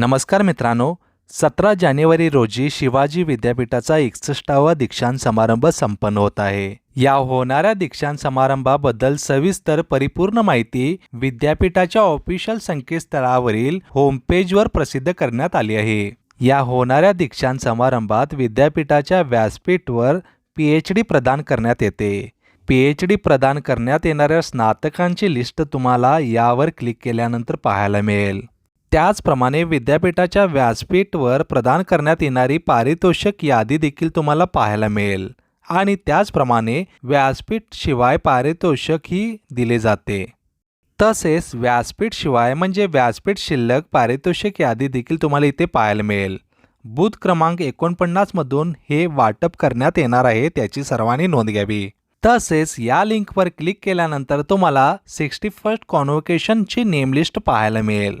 नमस्कार मित्रांनो सतरा जानेवारी रोजी शिवाजी विद्यापीठाचा एकसष्टावा दीक्षांत समारंभ संपन्न होत आहे. या होणाऱ्या दीक्षांत समारंभाबद्दल सविस्तर परिपूर्ण माहिती विद्यापीठाच्या ऑफिशियल संकेतस्थळावरील होमपेजवर प्रसिद्ध करण्यात आली आहे. या होणाऱ्या दीक्षांत समारंभात विद्यापीठाच्या व्यासपीठवर पी एच डी प्रदान करण्यात येते. पी एच डी प्रदान करण्यात येणाऱ्या स्नातकांची लिस्ट तुम्हाला यावर क्लिक केल्यानंतर पाहायला मिळेल. त्याचप्रमाणे विद्यापीठाच्या व्यासपीठवर प्रदान करण्यात येणारी पारितोषिक यादी देखील तुम्हाला पाहायला मिळेल. आणि त्याचप्रमाणे व्यासपीठ शिवाय पारितोषिक ही दिले जाते. तसेच व्यासपीठ शिवाय म्हणजे व्यासपीठ शिल्लक पारितोषिक यादी देखील तुम्हाला इथे पाहायला मिळेल. बूथ क्रमांक एकोणपन्नासमधून हे वाटप करण्यात येणार आहे त्याची सर्वांनी नोंद घ्यावी. तसेच या लिंकवर क्लिक केल्यानंतर तुम्हाला सिक्स्टी फर्स्ट कॉन्व्होकेशनची नेमलिस्ट पाहायला मिळेल.